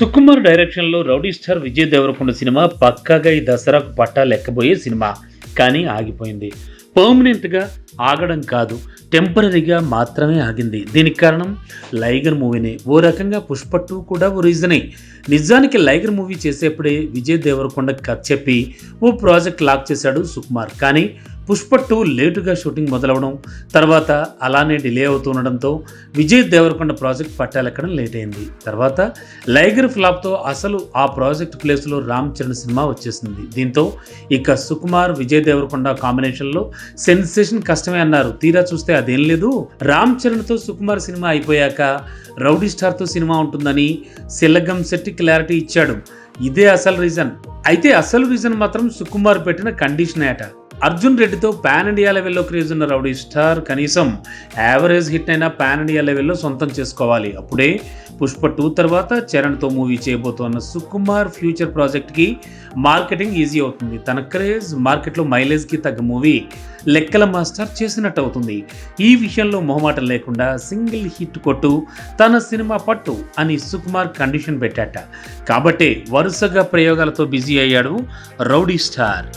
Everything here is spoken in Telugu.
సుకుమార్ డైరెక్షన్లో rowdy star Vijay Deverakonda cinema పక్కాగా ఈ దసరాకు పట్టా లెక్కబోయే సినిమా. కానీ ఆగిపోయింది. పర్మనెంట్గా ఆగడం కాదు టెంపరీగా మాత్రమే ఆగింది. దీనికి కారణం లైగర్ మూవీనే. ఓ రకంగా పుష్ప టూ కూడా ఓ రీజనే. నిజానికి లైగర్ మూవీ చేసేప్పుడే విజయ్ దేవరకొండ కథ చెప్పి ఓ ప్రాజెక్ట్ లాక్ చేశాడు సుకుమార్. కానీ పుష్ప టూ లేటుగా షూటింగ్ మొదలవడం తర్వాత అలానే డిలే అవుతుండడంతో విజయ్ దేవరకొండ ప్రాజెక్ట్ పట్టాలెక్కడం లేట్ అయింది తర్వాత లైగర్ ఫ్లాప్తో అసలు ఆ ప్రాజెక్ట్ ప్లేస్లో రామ్ చరణ్ సినిమా వచ్చేసింది. దీంతో ఇక సుకుమార్ విజయ్ దేవరకొండ కాంబినేషన్లో సెన్సేషన్ కష్టమే అన్నారు. తీరా చూస్తే అదేం లేదు. రామ్ చరణ్తో సుకుమార్ సినిమా అయిపోయాక రౌడీ స్టార్తో సినిమా ఉంటుందని సిల్లగం శెట్టి క్లారిటీ ఇచ్చాడు. ఇదే అసలు రీజన్. అయితే అసలు రీజన్ మాత్రం సుకుమార్ పెట్టిన కండిషన్ ఏట అర్జున్ రెడ్డితో పాన్ ఇండియా లెవెల్లో క్రేజ్ ఉన్న రౌడీ స్టార్ కనీసం యావరేజ్ హిట్ అయినా పాన్ ఇండియా లెవెల్లో సొంతం చేసుకోవాలి. అప్పుడే పుష్ప టూ తర్వాత చరణ్తో మూవీ చేయబోతున్న సుకుమార్ ఫ్యూచర్ ప్రాజెక్ట్కి మార్కెటింగ్ ఈజీ అవుతుంది. తన క్రేజ్ మార్కెట్లో మైలేజ్కి తగ్గ మూవీ లెక్కల మాస్టర్ చేసినట్టు అవుతుంది. ఈ విషయంలో మొహమాటం లేకుండా సింగిల్ హిట్ కొట్టు తన సినిమా పట్టు అని సుకుమార్ కండిషన్ పెట్టాట. కాబట్టే వరుసగా ప్రయోగాలతో బిజీ అయ్యాడు రౌడీ స్టార్.